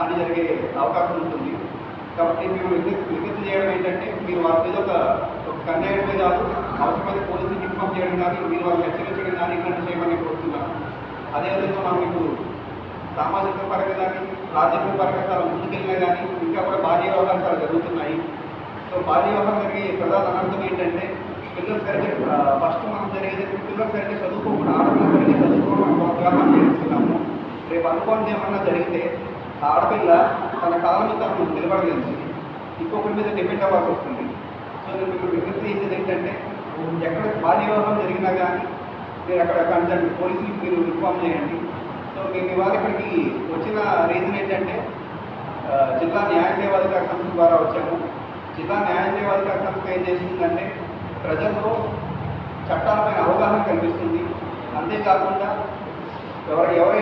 హాని జరిగే అవకాశం ఉంటుంది. కాబట్టి మేము విజ్ఞప్తి చేయడం ఏంటంటే మీరు వారి మీద ఒక ఒక కన్యాయమే కాదు అవసరమైన పోలీసులు ఇన్ఫార్మ్ చేయడం కానీ మీరు వాళ్ళని హెచ్చరించడం కానీ ఇట్లాంటి చేయమని కోరుతున్నాను. అదేవిధంగా మనం ఇప్పుడు సామాజిక పరంగా కానీ రాజకీయ పరంగా చాలా ముందుకెళ్ళినా కానీ ఇంకా కూడా బాల్య వ్యవహారాలు చాలా జరుగుతున్నాయి. సో బాల్య వ్యవహారం జరిగే ప్రధాన అనర్థం ఏంటంటే పిల్లలు సరిగ్గా ఫస్ట్ మనం జరిగేది పిల్లలు సరిగ్గా చదువుకోకుండా ఆడపిల్లలు సరిగ్గా చదువుకోవడం మనం చేస్తున్నాము. రేపు అనుకోని ఏమన్నా జరిగితే ఆడపిల్ల తన కాలం తను నిలబడలేదు. ఇంకొకరి మీద డిపెండ్ అవ్వాల్సి వస్తుంది. సో నేను మీకు విజ్ఞప్తి చేసేది ఏంటంటే ఎక్కడ బాల్య వివాహం జరిగినా కానీ మీరు అక్కడ కన్సర్న్ పోలీసులకు మీరు ఇన్ఫార్మ్ చేయండి. సో మేము ఇవాళ ఇక్కడికి వచ్చిన రీజన్ ఏంటంటే జిల్లా న్యాయ సేవాధికార సంస్థ ద్వారా వచ్చాము. జిల్లా న్యాయ సేవాధికార సంస్థ ఏం చేస్తుందంటే ప్రజల్లో చట్టాలపైన అవగాహన కల్పిస్తుంది. అంతేకాకుండా ఎవరు ఎవరైతే